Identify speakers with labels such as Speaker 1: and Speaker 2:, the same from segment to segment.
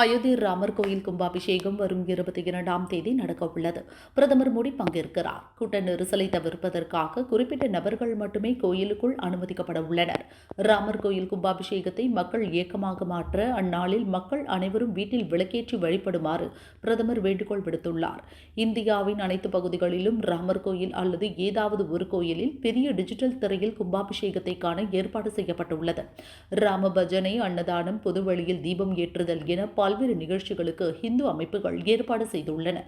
Speaker 1: அயோத்தி ராமர் கோயில் கும்பாபிஷேகம் வரும் இருபத்தி இரண்டாம் தேதி நடக்க உள்ளது பிரதமர் மோடி பங்கேற்கிறார். கூட்ட நெரிசலை தவிர்ப்பதற்காக குறிப்பிட்ட நபர்கள் மட்டுமே கோயிலுக்குள் அனுமதிக்கப்பட உள்ளனர். ராமர் கோயில் கும்பாபிஷேகத்தை மக்கள் இயக்கமாக மாற்ற அந்நாளில் மக்கள் அனைவரும் வீட்டில் விளக்கேற்றி வழிபடுமாறு பிரதமர் வேண்டுகோள் விடுத்துள்ளார். இந்தியாவின் அனைத்து பகுதிகளிலும் ராமர் கோயில் அல்லது ஏதாவது ஒரு கோயிலில் பெரிய டிஜிட்டல் திரையில் கும்பாபிஷேகத்தை காண ஏற்பாடு செய்யப்பட்டுள்ளது. ராம பஜனை அன்னதானம் பொதுவழியில் தீபம் ஏற்றுதல் என பல்வேறு நிகழ்ச்சிகளுக்கு இந்து அமைப்புகள் ஏற்பாடு செய்துள்ளன.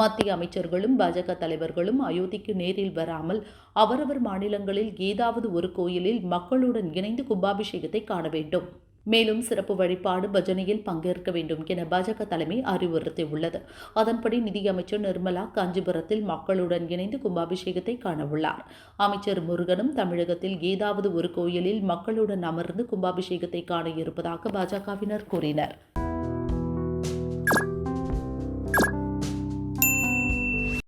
Speaker 1: மத்திய அமைச்சர்களும் பாஜக தலைவர்களும் அயோத்திக்கு நேரில் வராமல் அவரவர் மாநிலங்களில் ஏதாவது ஒரு கோயிலில் மக்களுடன் இணைந்து கும்பாபிஷேகத்தை காண வேண்டும். மேலும் சிறப்பு வழிபாடு பஜனையில் பங்கேற்க வேண்டும் என பாஜக தலைமை அறிவுறுத்தியுள்ளது. அதன்படி நிதியமைச்சர் நிர்மலா காஞ்சிபுரத்தில் மக்களுடன் இணைந்து கும்பாபிஷேகத்தை காணவுள்ளார். அமைச்சர் முருகனும் தமிழகத்தில் ஏதாவது ஒரு கோயிலில் மக்களுடன் அமர்ந்து கும்பாபிஷேகத்தை காண இருப்பதாக பாஜகவினர் கூறினர்.